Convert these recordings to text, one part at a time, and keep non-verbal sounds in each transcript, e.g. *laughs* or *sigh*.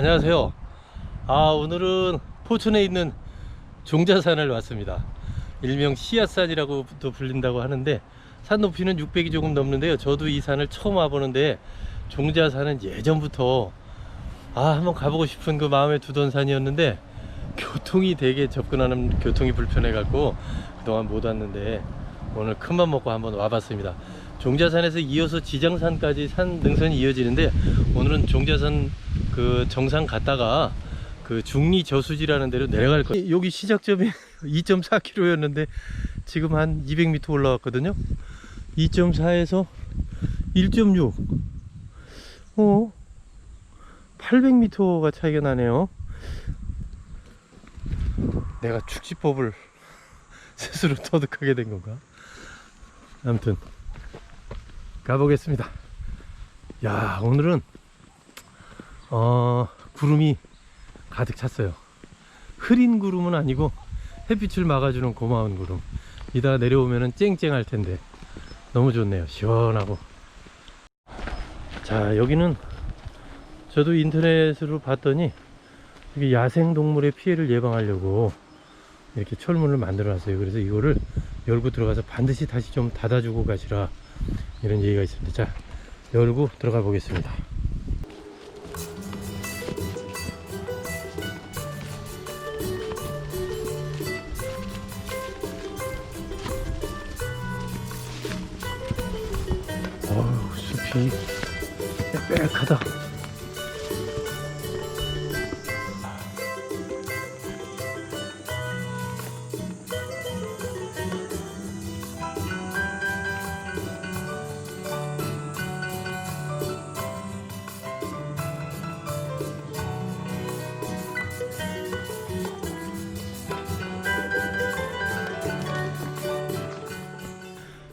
안녕하세요. 아, 오늘은 포천에 있는 종자산을 왔습니다. 일명 씨앗산이라고도 불린다고 하는데 산 높이는 600이 조금 넘는데요. 저도 이 산을 처음 와보는데 종자산은 예전부터 아, 한번 가보고 싶은 그 마음에 두던 산이었는데 교통이 되게 접근하는 교통이 불편해 갖고 그동안 못 왔는데 오늘 큰맘 먹고 한번 와봤습니다. 종자산에서 이어서 지장산까지 산 능선이 이어지는데 오늘은 종자산 그 정상 갔다가 그 중리 저수지라는 데로 내려갈 거예요. 여기 시작점이 *laughs* 2.4km였는데 지금 한 200m 올라왔거든요. 2.4에서 1.6. 어? 800m가 차이가 나네요. 내가 축지법을 *laughs* 스스로 터득하게 된 건가? 아무튼 가보겠습니다. 야 오늘은 어 구름이 가득 찼어요. 흐린 구름은 아니고 햇빛을 막아주는 고마운 구름. 이따가 내려오면은 쨍쨍할 텐데 너무 좋네요. 시원하고. 자 여기는 저도 인터넷으로 봤더니 야생 동물의 피해를 예방하려고 이렇게 철문을 만들어 놨어요. 그래서 이거를 열고 들어가서 반드시 다시 좀 닫아주고 가시라 이런 얘기가 있습니다. 자, 열고 들어가 보겠습니다. 빽빽하다.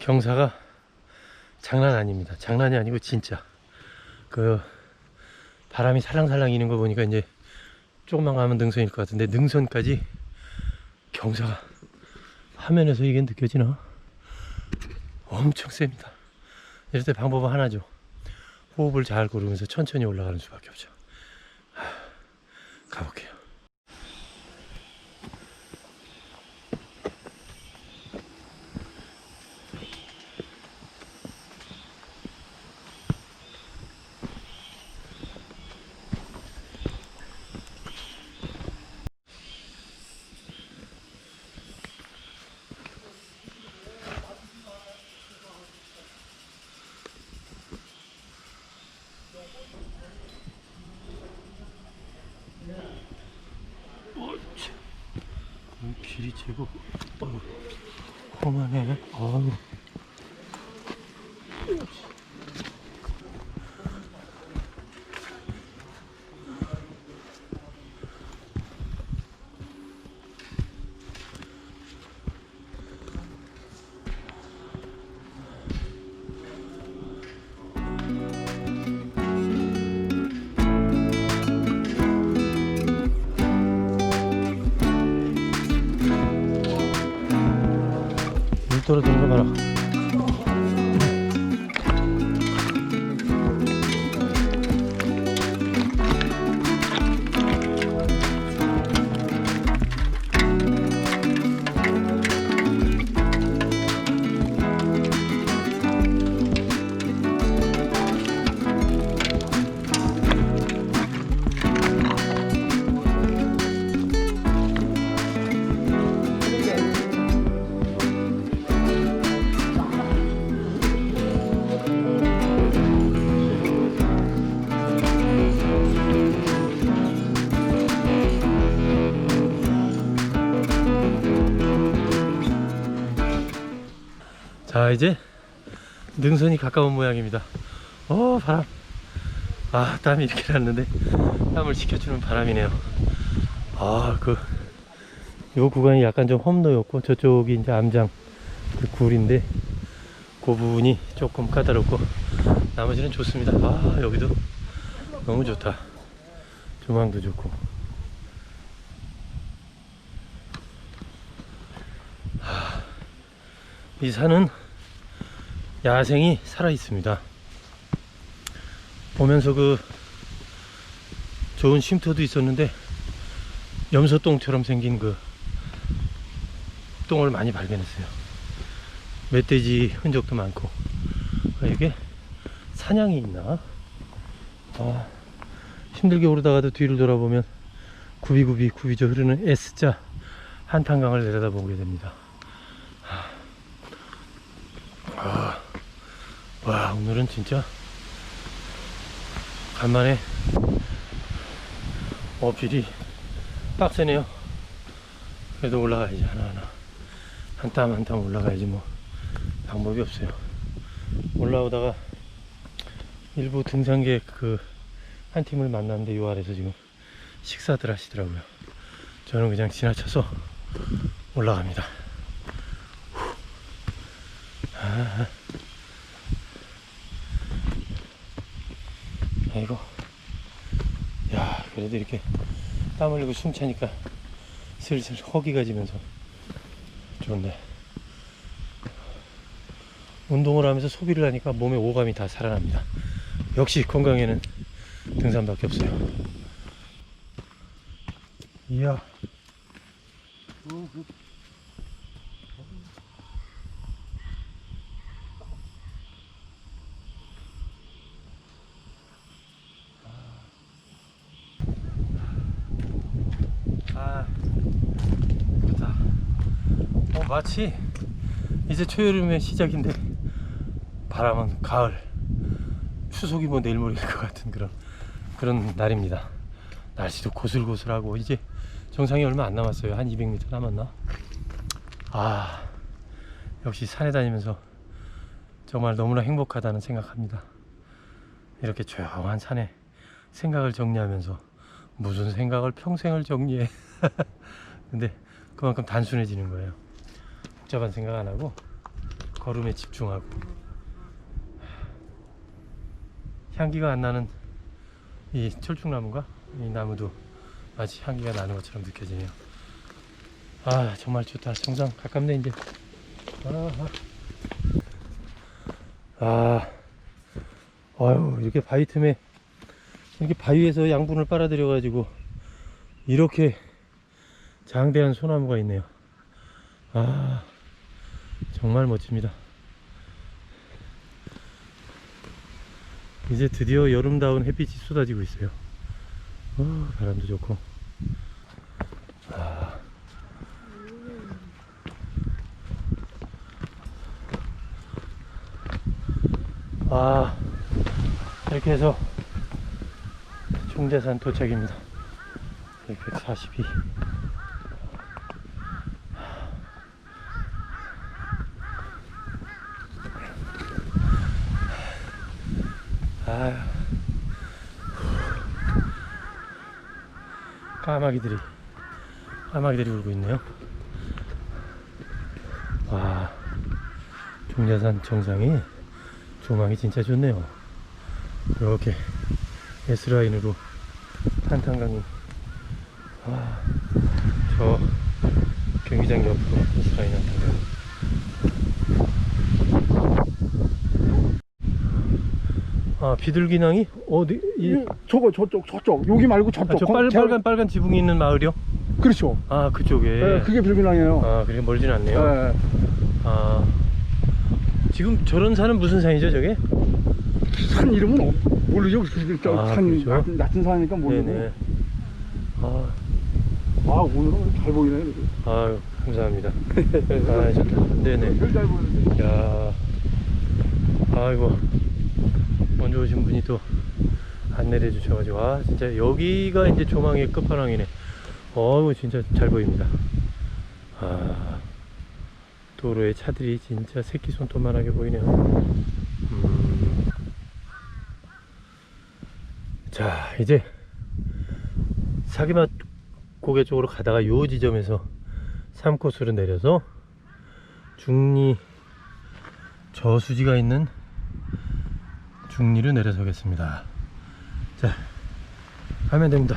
경사가 장난 아닙니다. 장난이 아니고 진짜 그 바람이 살랑살랑 이는 거 보니까 이제 조금만 가면 능선일 것 같은데 능선까지 경사가 화면에서 이게 느껴지나? 엄청 셉니다. 이럴 때 방법은 하나죠. 호흡을 잘 고르면서 천천히 올라가는 수밖에 없죠. 하, 가볼게요. 음, 길이 제법 어우, 험하네. 어우. 물 떨어 자 이제 능선이 가까운 모양입니다. 어 바람. 아 땀이 이렇게 났는데 땀을 식혀주는 바람이네요. 아그 요 구간이 약간 좀 험로였고 저쪽이 이제 암장 그 굴인데 그 부분이 조금 까다롭고 나머지는 좋습니다. 아 여기도 너무 좋다. 조망도 좋고. 이 산은 야생이 살아 있습니다. 보면서 그 좋은 쉼터도 있었는데 염소똥처럼 생긴 그 똥을 많이 발견했어요. 멧돼지 흔적도 많고 아, 이게 사냥이 있나? 아, 힘들게 오르다가도 뒤를 돌아보면 굽이굽이 굽이져 흐르는 S자 한탄강을 내려다보게 됩니다. 아, 와 오늘은 진짜 간만에 어필이 빡세네요. 그래도 올라가야지 하나하나 한 땀 한 땀 올라가야지 뭐 방법이 없어요. 올라오다가 일부 등산객 그 한 팀을 만났는데 요 아래서 지금 식사들 하시더라고요. 저는 그냥 지나쳐서 올라갑니다. 후. 아. 아이고. 야, 그래도 이렇게 땀 흘리고 숨 차니까 슬슬 허기가 지면서 좋네. 운동을 하면서 소비를 하니까 몸에 오감이 다 살아납니다. 역시 건강에는 등산밖에 없어요. 이야. 아, 좋다. 어, 마치 이제 초여름의 시작인데 바람은 가을, 추석이 뭐 내일 모레일 것 같은 그런 그런 날입니다. 날씨도 고슬고슬하고 이제 정상이 얼마 안 남았어요. 한 200m 남았나? 아, 역시 산에 다니면서 정말 너무나 행복하다는 생각합니다. 이렇게 조용한 산에 생각을 정리하면서 무슨 생각을 평생을 정리해. *laughs* 근데 그만큼 단순해지는 거예요. 복잡한 생각 안 하고 걸음에 집중하고 향기가 안 나는 이 철쭉나무가 이 나무도 마치 향기가 나는 것처럼 느껴지네요. 아 정말 좋다. 정상 가깝네 이제. 아, 아, 아유 이렇게 바위 틈에 이렇게 바위에서 양분을 빨아들여 가지고 이렇게 장대한 소나무가 있네요. 아 정말 멋집니다. 이제 드디어 여름다운 햇빛이 쏟아지고 있어요. 어, 바람도 좋고. 아. 아, 이렇게 해서 종자산 도착입니다. 142. 아유. 까마귀들이 까마귀들이 울고 있네요. 와 종자산 정상이 조망이 진짜 좋네요. 이렇게 S 라인으로 한탄강이 와, 저 경기장 옆으로 라인 한탄강. 아 비둘기낭이 어디 이 이, 저거 저쪽 저쪽 여기 말고 저쪽 아, 저 건- 빨, 제가- 빨간 빨간 지붕이 있는 마을이요? 그렇죠 아 그쪽에. 예, 그게 불균형이에요 아 그렇게 멀진 않네요. 예, 아 지금 저런 산은 무슨 산이죠 저게? 산 이름은 없, 모르죠 그, 저, 아, 산 그렇죠? 낮은, 낮은 산이니까 모르고 네네. 아, 아 오늘은 잘 보이네 아유 감사합니다. 아 좋다. 네네. 별잘 보이는데 야, 아이고 먼저 오신 분이 또 안내를 해주셔가지고 아 진짜 여기가 이제 조망의 끝판왕이네. 어우 진짜 잘 보입니다. 아 도로에 차들이 진짜 새끼 손톱만하게 보이네요. 음. 자 이제 사기맛 고개 쪽으로 가다가 요 지점에서 3코스로 내려서 중리 저수지가 있는 중리로 내려서겠습니다. 자, 가면 됩니다.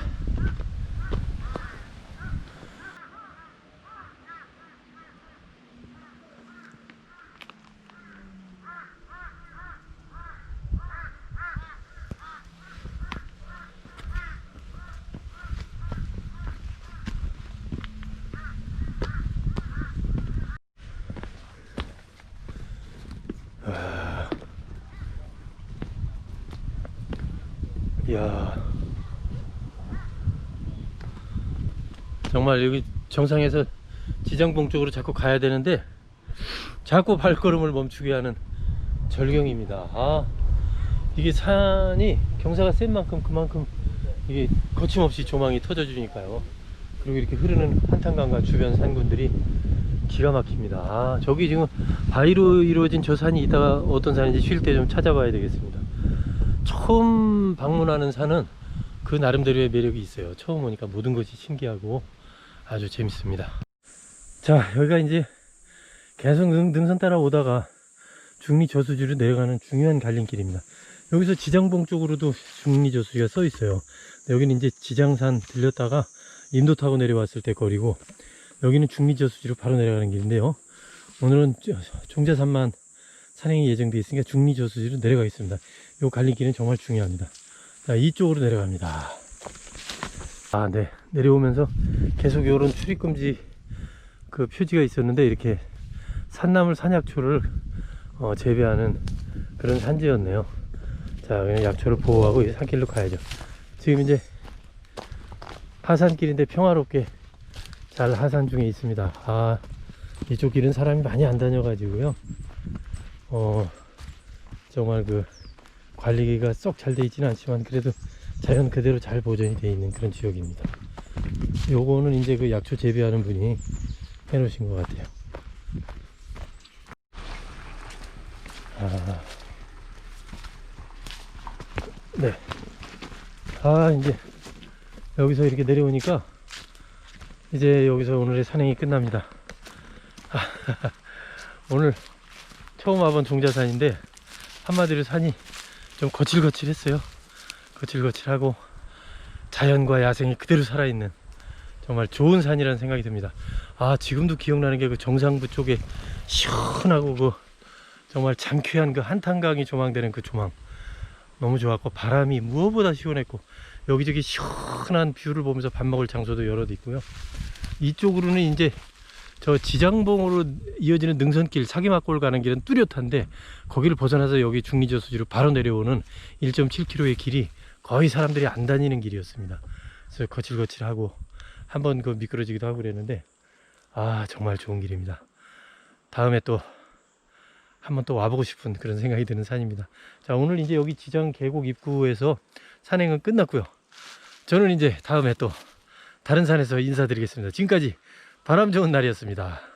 이야. 정말 여기 정상에서 지장봉 쪽으로 자꾸 가야 되는데 자꾸 발걸음을 멈추게 하는 절경입니다. 아, 이게 산이 경사가 센 만큼 그만큼 이게 거침없이 조망이 터져 주니까요. 그리고 이렇게 흐르는 한탄강과 주변 산군들이 기가 막힙니다. 아, 저기 지금 바위로 이루어진 저 산이 이따가 어떤 산인지 쉴 때 좀 찾아봐야 되겠습니다. 처음 방문하는 산은 그 나름대로의 매력이 있어요. 처음 오니까 모든 것이 신기하고 아주 재밌습니다. 자, 여기가 이제 계속 능, 능선 따라 오다가 중리 저수지로 내려가는 중요한 갈림길입니다. 여기서 지장봉 쪽으로도 중리 저수지가 써 있어요. 여기는 이제 지장산 들렸다가 인도 타고 내려왔을 때 거리고 여기는 중리 저수지로 바로 내려가는 길인데요. 오늘은 저- 종자산만 산행이 예정되어 있으니까 중리 저수지로 내려가겠습니다. 이 갈림길은 정말 중요합니다. 자, 이쪽으로 내려갑니다. 아, 네. 내려오면서 계속 이런 출입금지 그 표지가 있었는데 이렇게 산나물 산약초를 어, 재배하는 그런 산지였네요. 자, 그냥 약초를 보호하고 이 산길로 가야죠. 지금 이제 하산길인데 평화롭게 잘 하산 중에 있습니다. 아, 이쪽 길은 사람이 많이 안 다녀가지고요. 어, 정말 그 관리가 썩 잘 돼 있지는 않지만 그래도 자연 그대로 잘 보존이 되어 있는 그런 지역입니다. 요거는 이제 그 약초 재배하는 분이 해 놓으신 것 같아요. 아, 네. 아, 이제 여기서 이렇게 내려오니까 이제 여기서 오늘의 산행이 끝납니다. *laughs* 오늘 처음 와본 종자산인데 한마디로 산이 좀 거칠거칠했어요. 거칠거칠하고 자연과 야생이 그대로 살아있는 정말 좋은 산이라는 생각이 듭니다. 아 지금도 기억나는 게 그 정상부 쪽에 시원하고 그 정말 장쾌한 그 한탄강이 조망되는 그 조망 너무 좋았고 바람이 무엇보다 시원했고 여기저기 시원한 뷰를 보면서 밥 먹을 장소도 여러 대 있고요. 이쪽으로는 이제 저 지장봉으로 이어지는 능선길 사기막골 가는 길은 뚜렷한데 거기를 벗어나서 여기 중리저수지로 바로 내려오는 1.7km의 길이 거의 사람들이 안 다니는 길이었습니다. 그래서 거칠거칠하고 한번 그 미끄러지기도 하고 그랬는데 아 정말 좋은 길입니다. 다음에 또 한번 또 와보고 싶은 그런 생각이 드는 산입니다. 자 오늘 이제 여기 지장 계곡 입구에서 산행은 끝났고요. 저는 이제 다음에 또 다른 산에서 인사드리겠습니다. 지금까지 바람 좋은 날이었습니다.